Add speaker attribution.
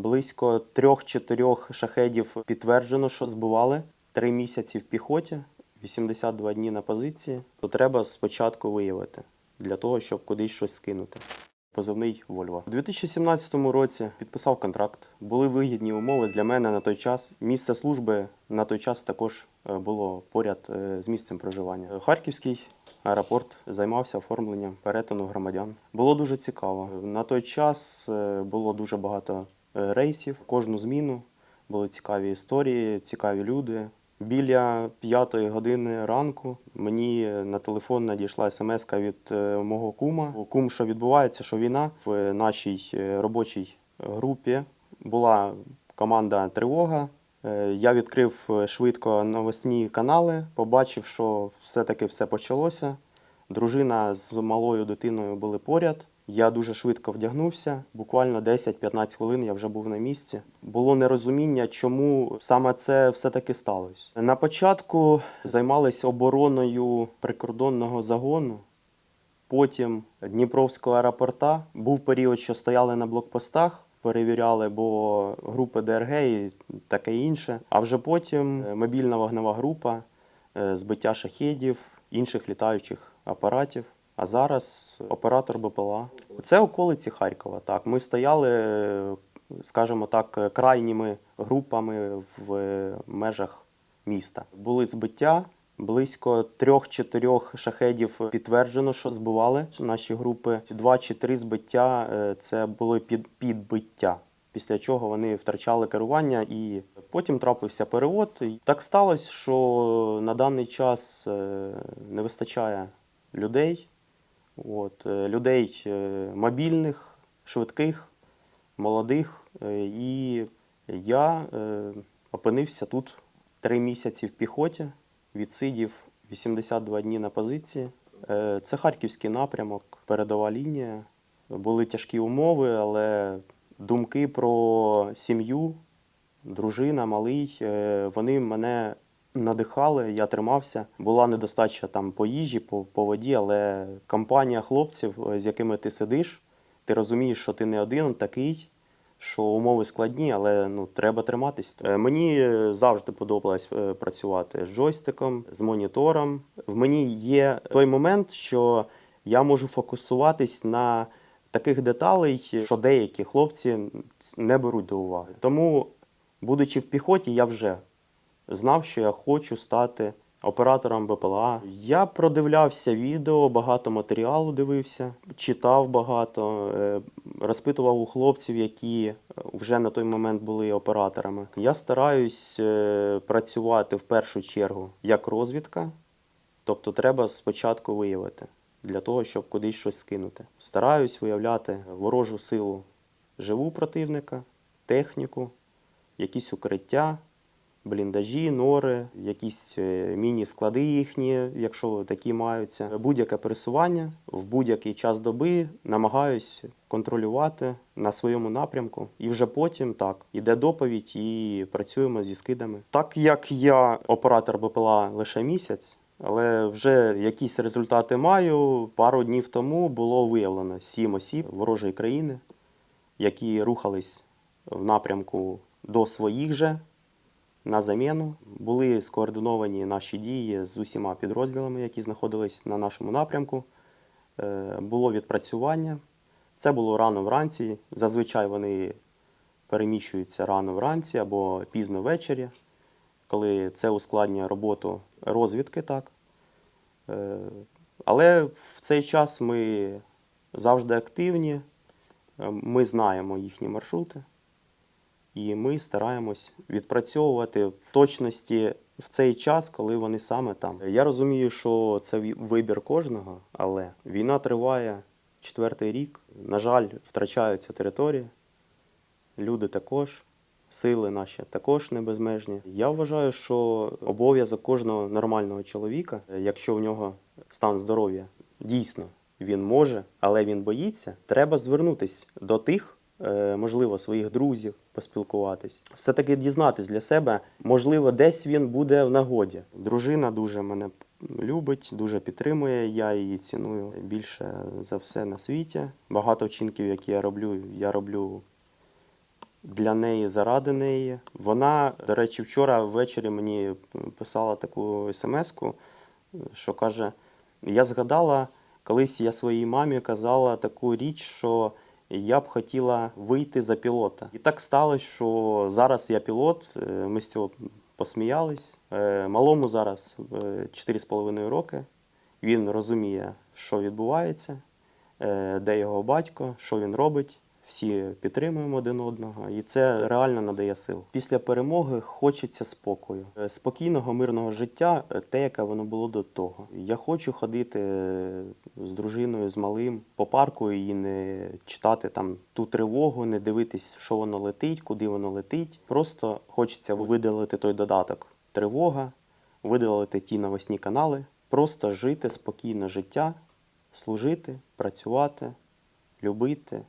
Speaker 1: Близько трьох-чотирьох шахедів підтверджено, що збивали. Три місяці в піхоті, 82 дні на позиції. То треба спочатку виявити для того, щоб кудись щось скинути. Позивний Вольво. У 2017 році підписав контракт. Були вигідні умови для мене на той час. Місце служби на той час також е, було поряд е, з місцем проживання. Харківський аеропорт займався оформленням перетину громадян. Було дуже цікаво. На той час е, було дуже багато рейсів. Кожну зміну були цікаві історії, цікаві люди. Біля п'ятої години ранку мені на телефон надійшла смс від е, мого кума. Кум, що відбувається, що війна в нашій е, робочій групі була команда тривога. Е, Я відкрив е, швидко новосні канали, побачив, що все-таки все почалося. Дружина з малою дитиною були поряд. Я дуже швидко вдягнувся. Буквально 10-15 хвилин я вже був на місці. Було нерозуміння, чому саме це все-таки сталося. На початку займалися обороною прикордонного загону, потім Дніпровського аеропорта. Був період, що стояли на блокпостах, перевіряли, бо групи ДРГ і таке інше. А вже потім е, мобільна вогнева група, е, збиття шахедів, інших літаючих апаратів. А зараз оператор БПЛА. Це околиці Харкова. Так, ми стояли, скажімо так, крайніми групами в е, межах міста. Були збиття. Близько трьох-чотирьох шахедів підтверджено, що збивали наші групи. Два чи три збиття е, це були під, підбиття. Після чого вони втрачали керування, і потім трапився перевод. Так сталося, що на даний час е, не вистачає людей. От, е, людей е, мобільних, швидких, молодих. Е, І я опинився тут три місяці в піхоті, відсидів 82 дні на позиції. Це харківський напрямок, передова лінія. Були тяжкі умови, але думки про сім'ю, дружина, малий, вони мене надихали, я тримався. Була недостача там по їжі, по, по воді, але компанія хлопців, е, з якими ти сидиш, ти розумієш, що ти не один такий, що умови складні, але ну, треба триматись. Е, Мені е, завжди подобалось працювати з джойстиком, з монітором. В мені є той момент, що я можу фокусуватись на таких деталей, що деякі хлопці не беруть до уваги. Тому, будучи в піхоті, я вже знав, що я хочу стати оператором БПЛА. Я продивлявся відео, багато матеріалу дивився, читав багато, е, розпитував у хлопців, які вже на той момент були операторами. Я стараюсь е, працювати в першу чергу як розвідка, тобто треба спочатку виявити для того, щоб кудись щось скинути. Стараюсь виявляти ворожу силу живу противника, техніку, якісь укриття, бліндажі, нори, якісь е, міні-склади їхні, якщо такі маються. Будь-яке пересування в будь-який час доби намагаюсь контролювати на своєму напрямку. І вже потім так іде доповідь і працюємо зі скидами. Так як я оператор БПЛА лише місяць. Але вже якісь результати маю. Пару днів тому було виявлено сім осіб ворожої країни, які рухались в напрямку до своїх же на заміну. Були скоординовані наші дії з усіма підрозділами, які знаходились на нашому напрямку. Е, Було відпрацювання. Це було рано вранці. Зазвичай вони переміщуються рано вранці або пізно ввечері, коли це ускладнює роботу розвідки. так. Е, Але в цей час ми завжди активні, е, ми знаємо їхні маршрути. І ми стараємось відпрацьовувати в точності в цей час, коли вони саме там. Я розумію, що це вибір кожного, але війна триває четвертий рік. На жаль, втрачаються території, люди також, сили наші також не безмежні. Я вважаю, що обов'язок кожного нормального чоловіка, якщо в нього стан здоров'я дійсно він може, але він боїться, треба звернутись до тих, можливо, своїх друзів, поспілкуватись. Все-таки дізнатись для себе, можливо, десь він буде в нагоді. Дружина дуже мене любить, дуже підтримує. Я її ціную більше за все на світі. Багато вчинків, які я роблю, я роблю для неї, заради неї. Вона, до речі, вчора ввечері мені писала таку смс-ку, що каже: Я згадала, колись я своїй мамі казала таку річ, що я б хотіла вийти за пілота. І так сталося, що зараз я пілот, е, ми з цього посміялись. Е, Малому зараз е, 4,5 роки. Він розуміє, що відбувається, е, де його батько, що він робить. Всі підтримуємо один одного, і це реально надає сил. Після перемоги хочеться спокою, Е, спокійного, мирного життя, е, те, яке воно було до того. Я хочу ходити е, з дружиною, з малим по парку і не читати там ту тривогу, не дивитись, що воно летить, куди воно летить. Просто хочеться видалити той додаток тривога, видалити ті новосні канали, просто жити спокійне життя, служити, працювати, любити